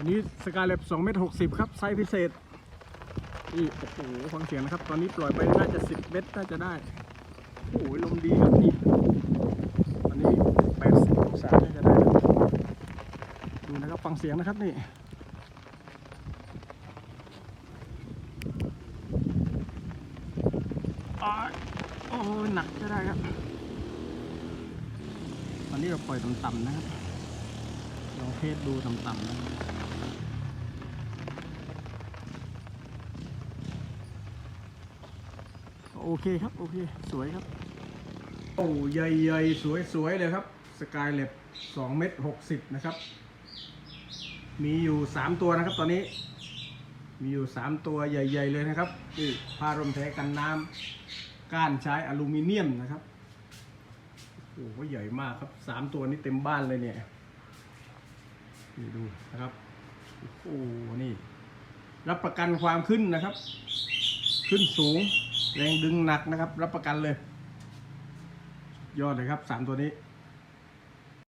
วันนี้สกายเล็บ2เมตร60 ครับ ไซส์พิเศษ นี่ โอ้โหฟังเสียงนะครับ ตอนนี้ปล่อยไปน่าจะ 10 เมตร น่าจะได้ โอ้โหลมดีครับนี่ตอนนี้80องศาน่าจะได้ ดูนะครับฟังเสียงนะครับนี่โอ้หนักจะได้ครับ ตอนนี้เราปล่อยต่ำๆนะครับ เทสดูต่ำๆนะโอเคครับ โอเค สวยครับ โอ้ใหญ่ๆ สวยๆ เลยครับ สกายเล็บ2เมตร60 นะครับ มีอยู่ 3 ตัวนะครับตอนนี้ มีอยู่ 3 ตัวใหญ่ ๆ เลยนะครับนี่ผ้าร่มแท้กันน้ำก้านใช้อลูมิเนียมนะครับ โอ้โหใหญ่มากครับ 3 ตัวนี้เต็มบ้านเลยเนี่ย นี่ดูนะครับโอ้โหนี่ รับประกันความขึ้นนะครับ ขึ้นสูง แรงดึงหนักนะครับ รับประกันเลย ยอดเลยครับสามตัวนี้